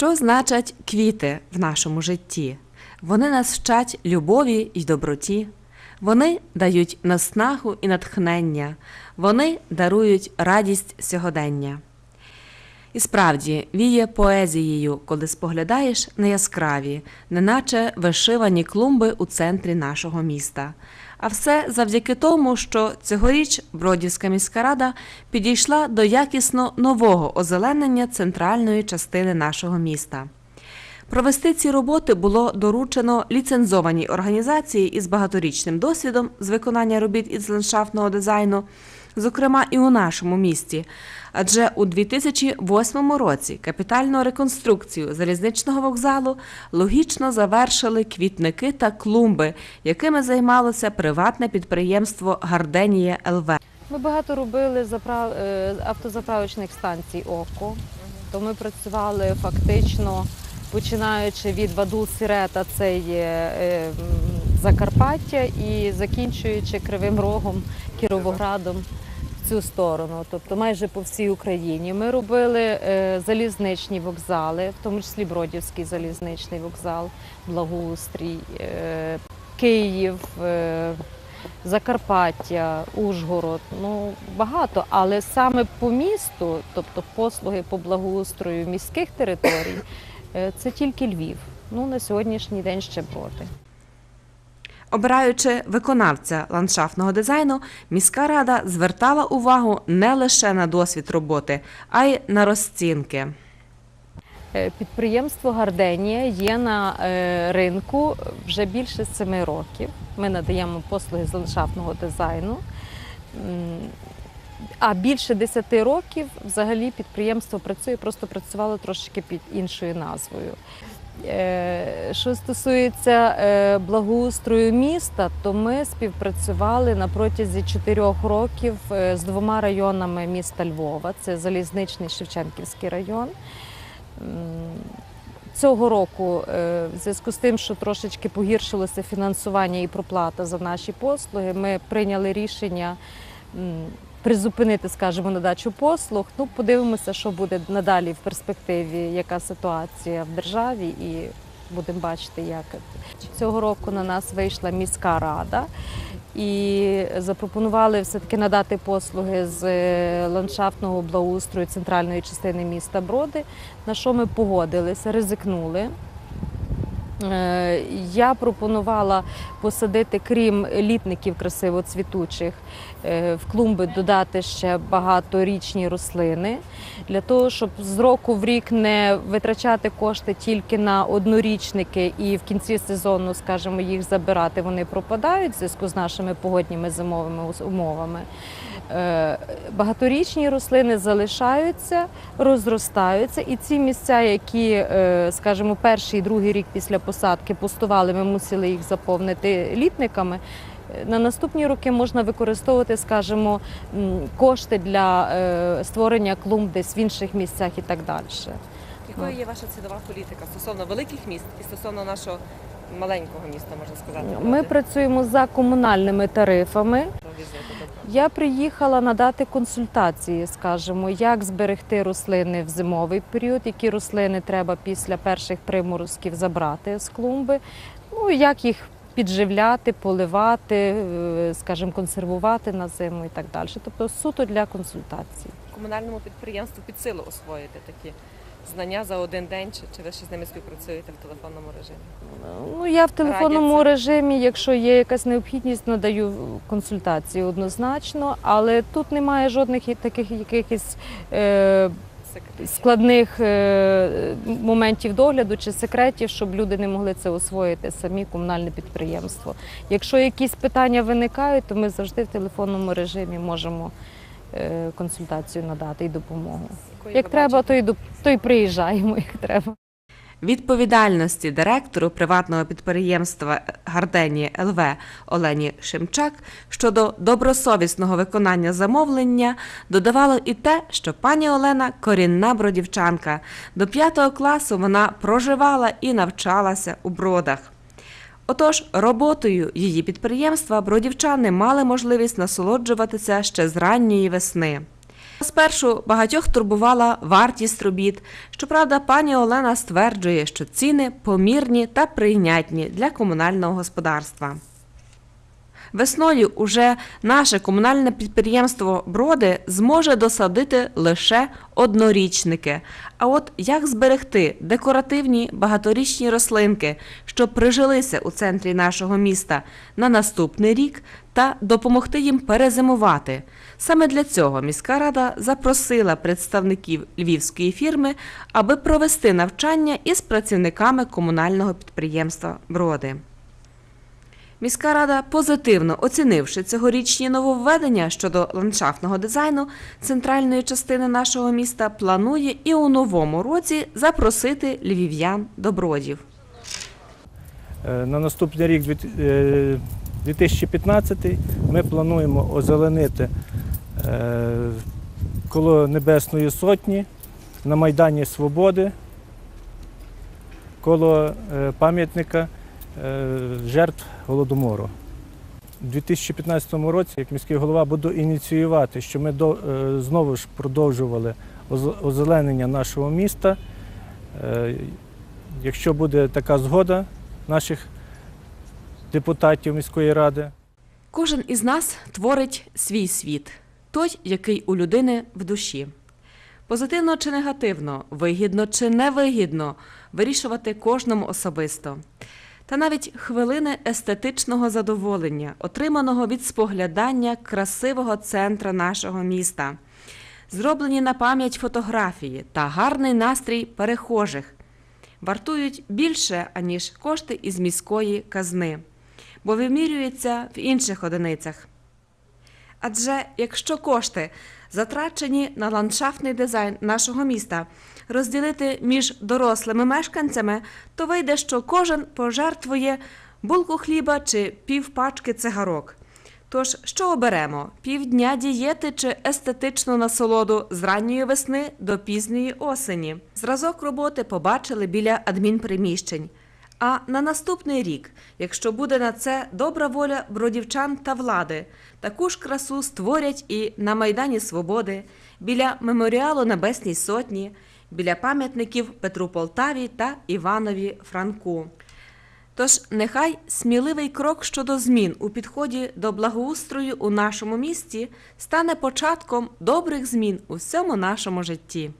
Що значать квіти в нашому житті? Вони нас вчать любові й доброті. Вони дають наснагу і натхнення. Вони дарують радість сьогодення. І справді віє поезією, коли споглядаєш на яскраві, неначе вишивані клумби у центрі нашого міста. А все завдяки тому, що цьогоріч Бродівська міська рада підійшла до якісно нового озеленення центральної частини нашого міста. Провести ці роботи було доручено ліцензованій організації із багаторічним досвідом з виконання робіт із ландшафтного дизайну, зокрема і у нашому місті. Адже у 2008 році капітальну реконструкцію залізничного вокзалу логічно завершили квітники та клумби, якими займалося приватне підприємство Гарденія ЛВ. Ми багато робили е, автозаправочних станцій ОКО. То ми працювали фактично починаючи від Вадул Сірета, це є е, Закарпаття, і закінчуючи Кривим Рогом, Кіровоградом цю сторону, тобто майже по всій Україні. Ми робили е, залізничні вокзали, в тому числі Бродівський залізничний вокзал, Благоустрій, е, Київ. е, Закарпаття, Ужгород, ну багато, але саме по місту, тобто послуги по благоустрою міських територій, це тільки Львів. Ну на сьогоднішній день ще броди. Обираючи виконавця ландшафтного дизайну, міська рада звертала увагу не лише на досвід роботи, а й на розцінки. Е, Підприємство Гарденія є на е, ринку вже більше семи років. Ми надаємо послуги з ландшафтного дизайну. А більше 10 років взагалі підприємство працює, просто працювало трошки під іншою назвою. Е, Що стосується е, благоустрою міста, то ми співпрацювали на протязі чотирьох років е, з двома районами міста Львова: це Залізничний Шевченківський район. Цього року, в зв'язку з тим, що трошечки погіршилося фінансування і проплата за наші послуги, ми прийняли рішення призупинити, скажімо, надачу послуг. Ну, подивимося, що буде надалі в перспективі, яка ситуація в державі, і будемо бачити, як цього року на нас вийшла міська рада. І запропонували все-таки надати послуги з е, ландшафтного благоустрою центральної частини міста Броди, на що ми погодилися, ризикнули. Е, Я пропонувала посадити, крім літників красиво цвітучих, е, в клумби додати ще багаторічні рослини для того, щоб з року в рік не витрачати кошти тільки на однорічники і в кінці сезону, скажімо, їх забирати. Вони пропадають в зв'язку з нашими погодніми зимовими умовами. Е, Багаторічні рослини залишаються, розростаються, і ці місця, які, скажімо, перший і другий рік після посадки пустували, ми мусили їх заповнити літниками. На наступні роки можна використовувати, скажімо, кошти для е, створення клумб десь в інших місцях і так далі. Якою є ваша цінова політика стосовно великих міст і стосовно нашого маленького міста, можна сказати? Ми працюємо за комунальними тарифами. Добре. Я приїхала надати консультації, скажімо, як зберегти рослини в зимовий період, які рослини треба після перших приморозків забрати з клумби, ну як їх підживляти, поливати, е, скажімо, консервувати на зиму і так далі. Тобто суто для консультацій. Комунальному підприємству під силу освоїти такі знання за один день, чи, чи ви ще з ними співпрацюєте в телефонному режимі? Ну, я в телефонному Радяться. режимі, якщо є якась необхідність, надаю консультації однозначно, але тут немає жодних таких якихось е, складних е, моментів догляду чи секретів, щоб люди не могли це освоїти самі комунальне підприємство. Якщо якісь питання виникають, то ми завжди в телефонному режимі можемо консультацію надати і допомогу. Як треба, то й до то й приїжджаємо, як треба. Відповідальності директору приватного підприємства Гарденія ЛВ Олені Шимчак щодо добросовісного виконання замовлення додавало і те, що пані Олена корінна бродівчанка. До п'ятого класу вона проживала і навчалася у бродах. Отож, роботою її підприємства бродівчани мали можливість насолоджуватися ще з ранньої весни. Спершу багатьох турбувала вартість робіт. Щоправда, пані Олена стверджує, що ціни помірні та прийнятні для комунального господарства. Весною уже наше комунальне підприємство Броди зможе досадити лише однорічники. А от як зберегти декоративні багаторічні рослинки, що прижилися у центрі нашого міста на наступний рік, та допомогти їм перезимувати? Саме для цього міська рада запросила представників львівської фірми, аби провести навчання із працівниками комунального підприємства Броди. Міська рада, позитивно оцінивши цьогорічні нововведення щодо ландшафтного дизайну центральної частини нашого міста, планує і у новому році запросити львів'ян до бродів. Е, На наступний рік, дві- е, 2015, ми плануємо озеленити е, коло Небесної Сотні на Майдані Свободи, коло пам'ятника жертв Голодомору. У 2015 році, як міський голова, буду ініціювати, що ми е, знову ж продовжували озеленення нашого міста. Е, Якщо буде така згода наших депутатів міської ради. Кожен із нас творить свій світ, той, який у людини в душі. Позитивно чи негативно, вигідно чи невигідно вирішувати кожному особисто. Та навіть хвилини естетичного задоволення, отриманого від споглядання красивого центра нашого міста, зроблені на пам'ять фотографії та гарний настрій перехожих вартують більше, аніж кошти із міської казни бо вимірюються в інших одиницях. Адже якщо кошти, затрачені на ландшафтний дизайн нашого міста, розділити між дорослими мешканцями, то вийде, що кожен пожертвує булку хліба чи півпачки цигарок. Тож, що оберемо? Півдня дієти чи естетичну насолоду з ранньої весни до пізньої осені? Зразок роботи побачили біля адмінприміщень. А на наступний рік, якщо буде на це добра воля бродівчан та влади, таку ж красу створять і на Майдані Свободи, біля меморіалу Небесній Сотні, біля пам'ятників Петру Полтаві та Іванові Франку. Тож нехай сміливий крок щодо змін у підході до благоустрою у нашому місті стане початком добрих змін у всьому нашому житті.